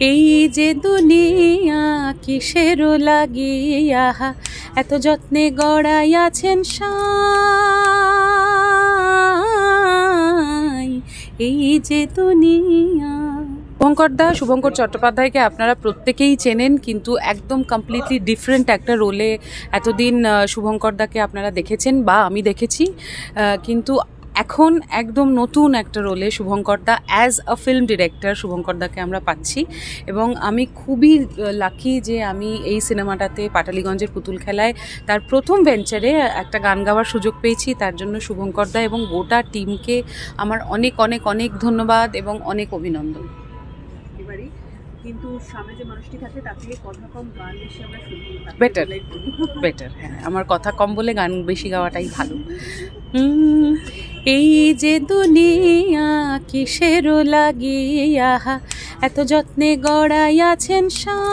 এই যে দুনিয়া কিসের লাগিয়া? এত যত্নে গড়াইয়াছেন সাই। এই যে দুনিয়া। শুভঙ্কর দা, শুভঙ্কর চট্টোপাধ্যায়কে আপনারা প্রত্যেকেই চেনেন, কিন্তু একদম কমপ্লিটলি ডিফারেন্ট একটা রোলে এতদিন শুভঙ্কর দাকে আপনারা দেখেছেন বা আমি দেখেছি। কিন্তু এখন একদম নতুন একটা রোলে শুভঙ্কর দা as a film director Shubhankar দাকে আমরা পাচ্ছি এবং আমি খুবই লাকি যে আমি এই সিনেমাটাতে পাটালিগঞ্জের পুতুল খেলায় তার প্রথম ভেঞ্চারে একটা গান গাওয়ার সুযোগ পেয়েছি। তার জন্য শুভঙ্কর দা এবং গোটা টিমকে আমার অনেক অনেক অনেক ধন্যবাদ এবং অনেক অভিনন্দন। কিন্তু সামনে যে মানুষটি থাকে কথা কম গান বেশি আমরা শুনি। বেটার হ্যাঁ আমার কথা কম বলে গান বেশি গাওয়াটাই ভালো। হুম, এই যে দুনিয়া কিসের লাগিয়া এত যত্নে গড়াইয়াছেন সাই।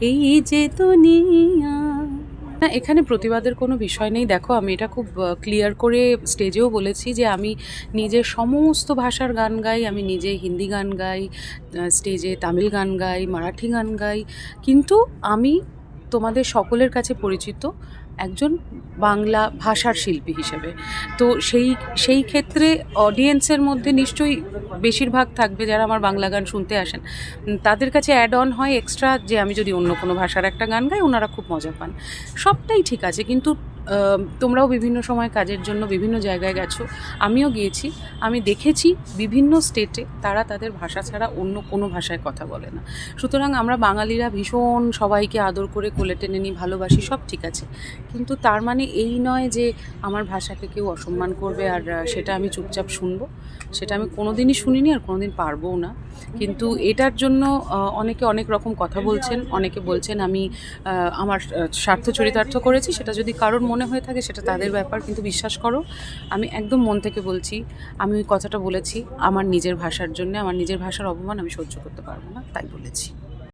এই যে দুনিয়া। না, এখানে প্রতিবাদের কোনো বিষয় নেই। দেখো, আমি এটা খুব ক্লিয়ার করে স্টেজেও বলেছি যে আমি নিজে সমস্ত ভাষার গান গাই, আমি নিজে হিন্দি গান গাই স্টেজে তামিল গান গাই, মারাঠি গান গাই। কিন্তু আমি তোমাদের সকলের কাছে পরিচিত একজন বাংলা ভাষার শিল্পী হিসেবে। তো সেই সেই ক্ষেত্রে অডিয়েন্সের মধ্যে নিশ্চয়ই বেশিরভাগ থাকবে যারা আমার বাংলা গান শুনতে আসেন। তাদের কাছে অ্যাড অন হয় এক্সট্রা যে আমি যদি অন্য কোনো ভাষার একটা গান গাই, ওনারা খুব মজা পান। সবটাই ঠিক আছে, কিন্তু তোমরাও বিভিন্ন সময় কাজের জন্য বিভিন্ন জায়গায় গেছো। আমিও গিয়েছি। আমি দেখেছি বিভিন্ন স্টেটে তারা তাদের ভাষা ছাড়া অন্য কোনো ভাষায় কথা বলে না। সুতরাং আমরা বাঙালিরা ভীষণ সবাইকে আদর করে কোলে টেনে নিই, ভালোবাসি, সব ঠিক আছে। কিন্তু তার মানে এই নয় যে আমার ভাষাকে কেউ অসম্মান করবে আর সেটা আমি চুপচাপ শুনব। সেটা আমি কোনো কোনোদিনই শুনিনি আর কোনোদিন পারবও না। কিন্তু এটার জন্য অনেকে অনেক রকম কথা বলছেন, অনেকে বলছেন আমি আমার স্বার্থ চরিতার্থ করেছি, সেটা যদি কারোর মনে হয়ে থাকে সেটা তাদের ব্যাপার, কিন্তু বিশ্বাস করো, আমি একদম মন থেকে বলছি, আমি ওই কথাটা বলেছি, আমার নিজের ভাষার জন্য, আমার নিজের ভাষার অপমান আমি সহ্য করতে পারব না, তাই বলেছি।